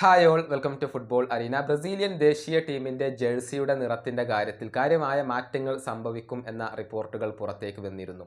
Hi all welcome to football arena Brazilian ദേശീയ ടീമിന്റെ ജേഴ്സിയുടെ നിറത്തിന്റെ കാര്യത്തിൽ കാര്യമായ മാറ്റങ്ങൾ സംഭവിക്കും എന്ന റിപ്പോർട്ടുകൾ പുറത്തേക്ക് വന്നിരുന്നു.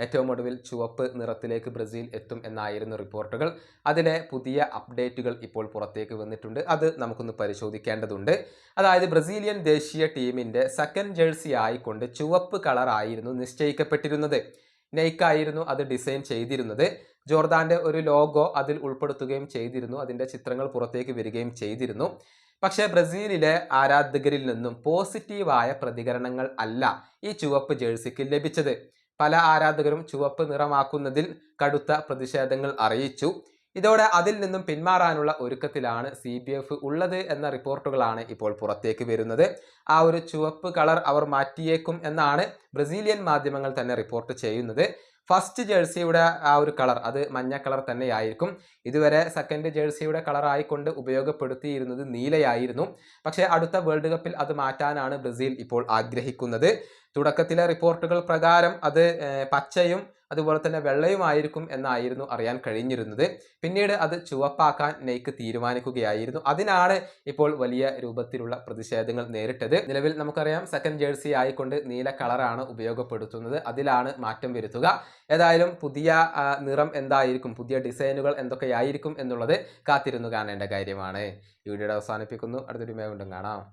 ഏറ്റവും ഒടുവിൽ ചുവപ്പ് നിറത്തിലേക്ക് ബ്രസീൽ എത്തും എന്നായിരുന്നു റിപ്പോർട്ടുകൾ. അതിലെ പുതിയ അപ്ഡേറ്റുകൾ ഇപ്പോൾ പുറത്തേക്ക് വന്നിട്ടുണ്ട്. അത് നമുക്കൊന്ന് പരിശോധിക്കേണ്ടതുണ്ട്. അതായത് ബ്രസീലിയൻ ദേശീയ ടീമിന്റെ സെക്കൻഡ് ജേഴ്സി ആയിക്കൊണ്ട് ചുവപ്പ് കളറായിരുന്നു നിശ്ചയിക്കപ്പെട്ടിരുന്നത്. നെയ്ക്കായിരുന്നു അത് ഡിസൈൻ ചെയ്തിരുന്നത്. ജോർദാന്റെ ഒരു ലോഗോ അതിൽ ഉൾപ്പെടുത്തുകയും ചെയ്തിരുന്നു. അതിന്റെ ചിത്രങ്ങൾ പുറത്തേക്ക് വരികയും ചെയ്തിരുന്നു. പക്ഷേ ബ്രസീലിലെ ആരാധകരിൽ നിന്നും പോസിറ്റീവായ പ്രതികരണങ്ങൾ അല്ല ഈ ചുവപ്പ് ജേഴ്സിക്ക് ലഭിച്ചത്. പല ആരാധകരും ചുവപ്പ് നിറമാക്കുന്നതിൽ കടുത്ത പ്രതിഷേധങ്ങൾ അറിയിച്ചു. ഇതോടെ അതിൽ നിന്നും പിന്മാറാനുള്ള ഒരുക്കത്തിലാണ് സി ബി എഫ് ഉള്ളത് എന്ന റിപ്പോർട്ടുകളാണ് ഇപ്പോൾ പുറത്തേക്ക് വരുന്നത്. ആ ഒരു ചുവപ്പ് കളർ അവർ മാറ്റിയേക്കും എന്നാണ് ബ്രസീലിയൻ മാധ്യമങ്ങൾ തന്നെ റിപ്പോർട്ട് ചെയ്യുന്നത്. ഫസ്റ്റ് ജേഴ്സിയുടെ ആ ഒരു കളർ അത് മഞ്ഞ കളർ തന്നെയായിരിക്കും. ഇതുവരെ സെക്കൻഡ് ജേഴ്സിയുടെ കളർ ആയിക്കൊണ്ട് ഉപയോഗപ്പെടുത്തിയിരുന്നത് നീലയായിരുന്നു. പക്ഷേ അടുത്ത വേൾഡ് കപ്പിൽ അത് മാറ്റാനാണ് ബ്രസീൽ ഇപ്പോൾ ആഗ്രഹിക്കുന്നത്. തുടക്കത്തിലെ റിപ്പോർട്ടുകൾ പ്രകാരം അത് പച്ചയും അതുപോലെ തന്നെ വെള്ളയുമായിരിക്കും എന്നായിരുന്നു അറിയാൻ കഴിഞ്ഞിരുന്നത്. പിന്നീട് അത് ചുവപ്പാക്കാൻ നെയ്ക്ക് തീരുമാനിക്കുകയായിരുന്നു. അതിനാണ് ഇപ്പോൾ വലിയ രൂപത്തിലുള്ള പ്രതിഷേധങ്ങൾ നേരിട്ടത്. നിലവിൽ നമുക്കറിയാം സെക്കൻഡ് ജേഴ്സി ആയിക്കൊണ്ട് നീല കളറാണ് ഉപയോഗപ്പെടുത്തുന്നത്. അതിലാണ് മാറ്റം വരുത്തുക. ഏതായാലും പുതിയ നിറം എന്തായിരിക്കും പുതിയ ഡിസൈനുകൾ എന്തൊക്കെയായിരിക്കും എന്നുള്ളത് കാത്തിരുന്നു കാണേണ്ട കാര്യമാണ്. ഈ വീഡിയോ അവസാനിപ്പിക്കുന്നു. അടുത്തൊരു മേ വീണ്ടും കാണാം.